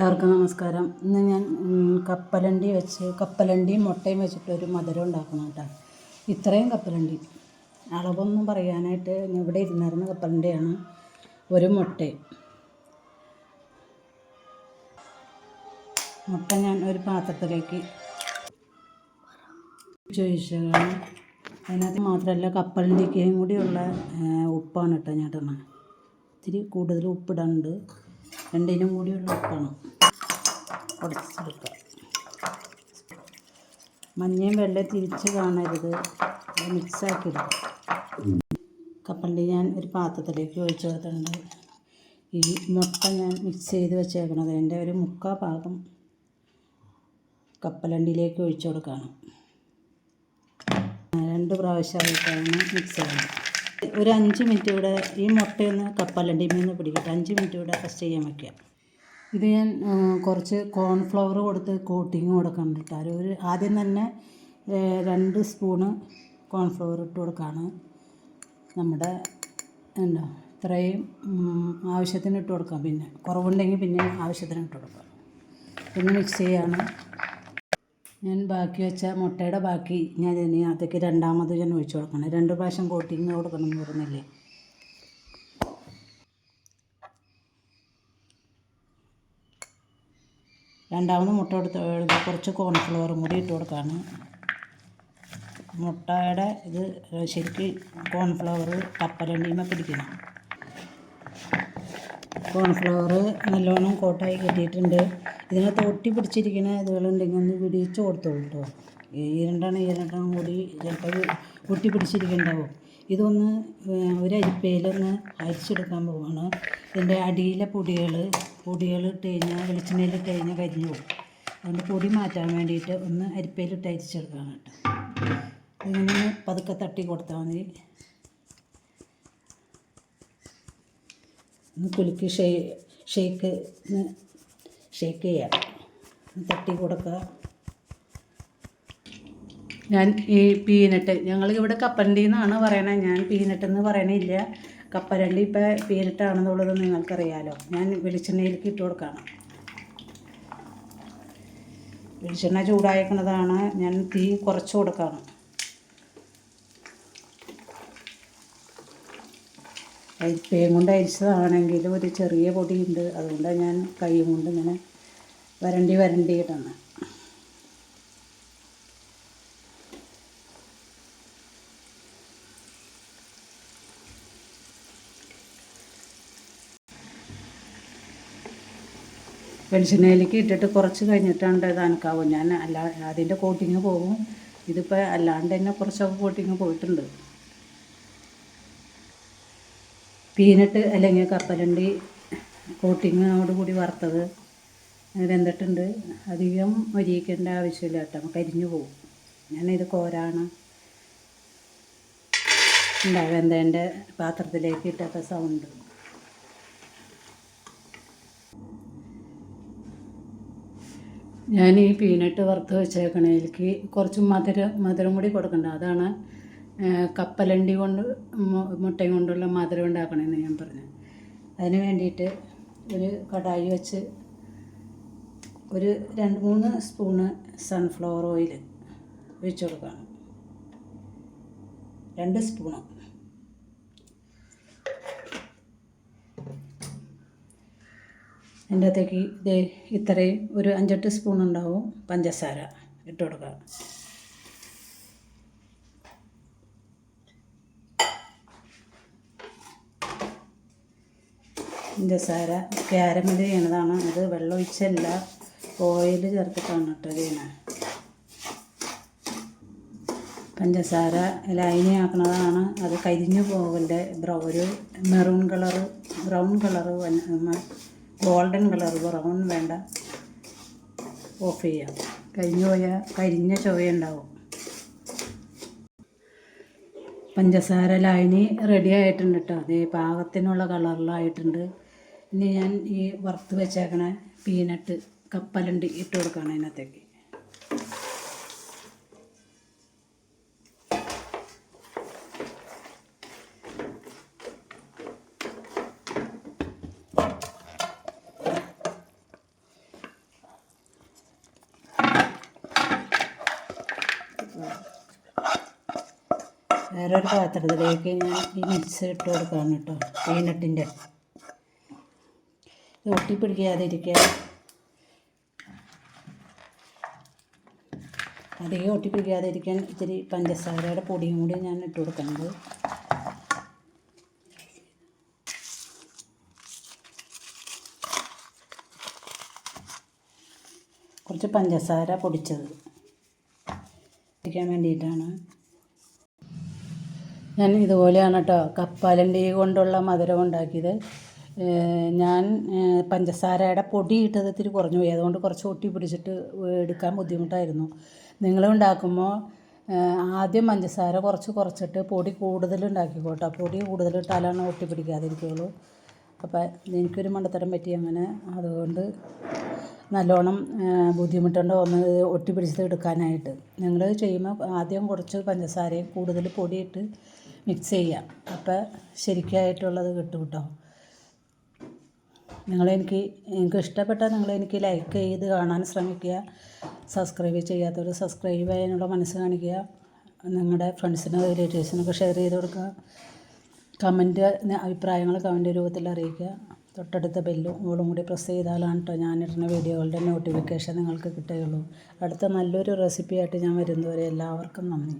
എല്ലാവർക്കും നമസ്കാരം. ഇന്ന് ഞാൻ കപ്പലണ്ടി വെച്ച് കപ്പലണ്ടിയും മുട്ടയും വെച്ചിട്ട് ഒരു മധുരം ഉണ്ടാക്കണം കേട്ടോ. ഇത്രയും കപ്പലണ്ടി. അളവൊന്നും പറയാനായിട്ട് ഇവിടെ ഇരുന്നിരുന്ന കപ്പലണ്ടിയാണ് ഒരു മുട്ടയും മുട്ട ഞാൻ ഒരു പാത്രത്തിലേക്ക് ചോദിച്ചതാണ് അതിനകത്ത് മാത്രമല്ല കപ്പലണ്ടിക്കും കൂടിയുള്ള ഉപ്പാണ് കേട്ടോ ഞാൻ ഇടുന്നത്. ഇത്തിരി കൂടുതൽ ഉപ്പിടാനുണ്ട്. രണ്ടിനും കൂടിയുള്ള ഉപ്പാണ് ഉടച്ചെടുക്കുക മഞ്ഞയും വെള്ളയും തിരിച്ച് കാണരുത്. അത് മിക്സാക്കി എടുക്കുക കപ്പലണ്ടി ഞാൻ ഒരു പാത്രത്തിലേക്ക് ഒഴിച്ചു കൊടുത്തിട്ടുണ്ട്. ഈ മുട്ട ഞാൻ മിക്സ് ചെയ്ത് വെച്ചേക്കണത് എന്റെ ഒരു മുക്കാ ഭാഗം കപ്പലണ്ടിയിലേക്ക് ഒഴിച്ചു കൊടുക്കുകയാണ് രണ്ട് പ്രാവശ്യമായിട്ടാണ് മിക്സ് ചെയ്യുന്നത്. ഒരു അഞ്ച് മിനിറ്റ് ഇവിടെ ഈ മുട്ടയൊന്ന് കപ്പലണ്ടി നിന്ന് പിടിക്കട്ടെ. അഞ്ച് മിനിറ്റ് ഇവിടെ ഫസ്റ്റ് ചെയ്യാൻ വയ്ക്കുക ഇത് ഞാൻ കുറച്ച് കോൺഫ്ലവർ കൊടുത്ത് കോട്ടിങ് കൊടുക്കണം കേട്ടോ. ഒരു ആദ്യം തന്നെ രണ്ട് സ്പൂണ് കോൺഫ്ലവർ ഇട്ട് കൊടുക്കുകയാണ് നമ്മുടെ എന്താ ഇത്രയും ആവശ്യത്തിന് ഇട്ട് കൊടുക്കാം. പിന്നെ കുറവുണ്ടെങ്കിൽ പിന്നെ ആവശ്യത്തിന് ഇട്ട് കൊടുക്കാം. പിന്നെ മിക്സ് ചെയ്യാണ്. ഞാൻ ബാക്കി വെച്ച മുട്ടയുടെ ബാക്കി ഞാൻ ഇനി അതൊക്കെ രണ്ടാമത് ഞാൻ ഒഴിച്ചു കൊടുക്കണം. രണ്ട് പ്രാവശ്യം കോട്ടിങ് കൊടുക്കണം എന്ന് പറഞ്ഞില്ലേ? രണ്ടാമത് മുട്ട എടുത്ത് കുറച്ച് കോൺഫ്ലവറും കൂടി ഇട്ട് കൊടുക്കാണ്. മുട്ടയുടെ ഇത് ശരിക്ക് കോൺഫ്ലവർ കപ്പലണ്ടിയുമൊക്കെ പിടിക്കണം. കോൺഫ്ലവർ നല്ലോണം കോട്ടായി കെട്ടിയിട്ടുണ്ട്. ഇതിനകത്ത് ഒട്ടി പിടിച്ചിരിക്കുന്ന ഇതുകളുണ്ടെങ്കിൽ ഒന്ന് പിടിച്ച് കൊടുത്തോളൂ കേട്ടോ ഈരണ്ടാണ് ഈരണ്ടാണ് കൂടി ചിലപ്പോൾ ഒട്ടി പിടിച്ചിരിക്കുന്നുണ്ടാവും ഇതൊന്ന് ഒരു അരിപ്പയിലൊന്ന് അരിച്ചെടുക്കാൻ പോവാണ്. ഇതിന്റെ അടിയിലെ പൊടികൾ പൊടികൾ ഇട്ട് കഴിഞ്ഞാൽ വെളിച്ചെണ്ണയിൽ ഇട്ട് കഴിഞ്ഞാൽ കരിഞ്ഞു പോകും. അതുകൊണ്ട് പൊടി മാറ്റാൻ വേണ്ടിയിട്ട് ഒന്ന് അരിപ്പയിലിട്ട് അരിച്ചെടുക്കുകയാണ് കേട്ടോ ഇങ്ങനെ പതുക്കെ തട്ടി കൊടുത്താൽ മതി. ഒന്ന് ഷേ ഷേക്ക് ഷേക്ക് ചെയ്യാം. തട്ടി കൊടുക്കുക. ഞാൻ ഈ പീനട്ട് ഞങ്ങൾ ഇവിടെ കപ്പരണ്ടി എന്നാണ് പറയണത് ഞാൻ പീനട്ട് എന്ന് പറയണില്ല. കപ്പലണ്ടി ഇപ്പം പീനട്ടാണെന്നുള്ളത് നിങ്ങൾക്കറിയാലോ. ഞാൻ വെളിച്ചെണ്ണയിലേക്ക് ഇട്ട് കൊടുക്കുകയാണ് വെളിച്ചെണ്ണ ചൂടായിക്കുന്നതാണ് ഞാൻ തീ കുറച്ച് കൊടുക്കുകയാണ് അരിപ്പയും കൊണ്ട് അരിച്ചതാണെങ്കിൽ ഒരു ചെറിയ പൊടിയുണ്ട്. അതുകൊണ്ടാണ് ഞാൻ കൈ കൊണ്ട് ഇങ്ങനെ വരണ്ടി വരണ്ടി ഇടണം. വെളിച്ചെണ്ണയിലേക്ക് ഇട്ടിട്ട് കുറച്ച് കഴിഞ്ഞിട്ടാണ് ഇത് അനക്കാവും. ഞാൻ അല്ല അതിന്റെ കോട്ടിങ് പോകും. ഇതിപ്പോൾ അല്ലാണ്ട് തന്നെ കുറച്ചൊക്കെ കോട്ടിങ് പോയിട്ടുണ്ട്. പീനട്ട് അല്ലെങ്കിൽ കപ്പലണ്ടി കോട്ടിങ്ങോട് കൂടി വറുത്തത് വെന്തിട്ടുണ്ട്. അധികം മൊരിയിക്കേണ്ട ആവശ്യമില്ല കേട്ടോ. നമുക്ക് അരിഞ്ഞു പോകും ഞാനിത് കോരാണ്. ഉണ്ടാവും വെന്തേന്റെ പാത്രത്തിലേക്ക് ഇട്ടപ്പോൾ സൗണ്ട് ഞാൻ ഈ പീനട്ട് വറുത്ത് വെച്ചേക്കണേലേക്ക് കുറച്ച് മധുരം മധുരം കൂടി കൊടുക്കണ്ട. അതാണ് കപ്പലണ്ടി കൊണ്ട് മുട്ടയും കൊണ്ടുള്ള മധുരം ഉണ്ടാക്കണമെന്ന് ഞാൻ പറഞ്ഞു. അതിന് വേണ്ടിയിട്ട് ഒരു കടായി വെച്ച് ഒരു രണ്ട് മൂന്ന് സ്പൂണ് സൺഫ്ലവർ ഓയിൽ ഒഴിച്ചു കൊടുക്കണം. രണ്ട് സ്പൂണ്. അതിന്റെ അകത്തേക്ക് ഇത് ഇത്രയും ഒരു അഞ്ചെട്ട് സ്പൂൺ ഉണ്ടാവും പഞ്ചസാര ഇട്ട് കൊടുക്കുക. പഞ്ചസാര ക്യാരമൽ ചെയ്യണതാണ്. അത് വെള്ളം ഒഴിച്ചല്ല ഓയിൽ ചേർത്തിട്ടാണ് കേട്ടോ ചെയ്യണത് പഞ്ചസാര ലൈനി ആക്കണതാണ്. അത് കരിഞ്ഞു പോകലിന്റെ ഒരു maroon colour brown colour golden colour brown വേണ്ട. ഓഫ് ചെയ്യാം. കരിഞ്ഞു പോയാൽ കരിഞ്ഞ ചുവയുണ്ടാവും പഞ്ചസാര ലൈനി റെഡി ആയിട്ടുണ്ട് കേട്ടോ. അതേ പാകത്തിനുള്ള കളറിലായിട്ടുണ്ട്. ഇനി ഞാൻ ഈ വറുത്ത് വെച്ചേക്കണ പീനട്ട് കപ്പലണ്ടി ഇട്ട് കൊടുക്കണം അതിനകത്തേക്ക്. വേറൊരു പാത്രത്തിലേക്ക് ഞാൻ ഈ മിക്സ് ഇട്ട് കൊടുക്കാൻ കേട്ടോ പീനട്ടിന്റെ. ഇത് ഒട്ടിപ്പിടിക്കാതെ ഇരിക്കാൻ അധികം ഒട്ടിപ്പിടിക്കാതെ ഇരിക്കാൻ ഇത്തിരി പഞ്ചസാരയുടെ പൊടിയും കൂടി ഞാൻ ഇട്ട് കൊടുക്കുന്നത് കുറച്ച് പഞ്ചസാര പൊടിച്ചത് ഇരിക്കാൻ വേണ്ടിയിട്ടാണ്. ഞാൻ ഇതുപോലെയാണ് കേട്ടോ കപ്പാലന്റെ കൊണ്ടുള്ള മധുരം ഉണ്ടാക്കിയത്. ഞാൻ പഞ്ചസാരയുടെ പൊടി ഇട്ടത് ഇത്തിരി കുറഞ്ഞു പോയി. അതുകൊണ്ട് കുറച്ച് ഒട്ടി പിടിച്ചിട്ട് എടുക്കാൻ ബുദ്ധിമുട്ടായിരുന്നു. നിങ്ങൾ ഉണ്ടാക്കുമ്പോൾ ആദ്യം പഞ്ചസാര കുറച്ച് കുറച്ചിട്ട് പൊടി കൂടുതൽ ഉണ്ടാക്കിക്കോട്ടോ. പൊടി കൂടുതലിട്ടാലാണ് ഒട്ടി പിടിക്കാതിരിക്കുള്ളൂ. അപ്പോൾ എനിക്കൊരു മണ്ടത്തരം പറ്റി അങ്ങനെ. അതുകൊണ്ട് നല്ലോണം ബുദ്ധിമുട്ടുണ്ട് ഒന്ന് ഒട്ടി പിടിച്ചത് എടുക്കാനായിട്ട്. നിങ്ങൾ ചെയ്യുമ്പോൾ ആദ്യം കുറച്ച് പഞ്ചസാരയും കൂടുതൽ പൊടിയിട്ട് മിക്സ് ചെയ്യാം. അപ്പോൾ ശരിക്കായിട്ടുള്ളത് കിട്ടും കേട്ടോ. നിങ്ങളെനിക്ക് എനിക്ക് ഇഷ്ടപ്പെട്ടാൽ നിങ്ങളെനിക്ക് ലൈക്ക് ചെയ്ത് കാണാൻ ശ്രമിക്കുക. സബ്സ്ക്രൈബ് ചെയ്യാത്തവർ സബ്സ്ക്രൈബ് ചെയ്യാനുള്ള മനസ്സ് കാണിക്കുക. നിങ്ങളുടെ ഫ്രണ്ട്സിനും റിലേറ്റീവ്സിനൊക്കെ ഷെയർ ചെയ്ത് കൊടുക്കുക. കമന്റ് അഭിപ്രായങ്ങൾ കമന്റ് രൂപത്തിൽ അറിയിക്കുക. തൊട്ടടുത്ത ബെല്ലും ഓളും കൂടി പ്രസ് ചെയ്താലാണ് കേട്ടോ ഞാനിടുന്ന വീഡിയോകളുടെ നോട്ടിഫിക്കേഷൻ നിങ്ങൾക്ക് കിട്ടുകയുള്ളൂ. അടുത്ത നല്ലൊരു റെസിപ്പിയായിട്ട് ഞാൻ വരുന്നവരെ എല്ലാവർക്കും നന്ദി.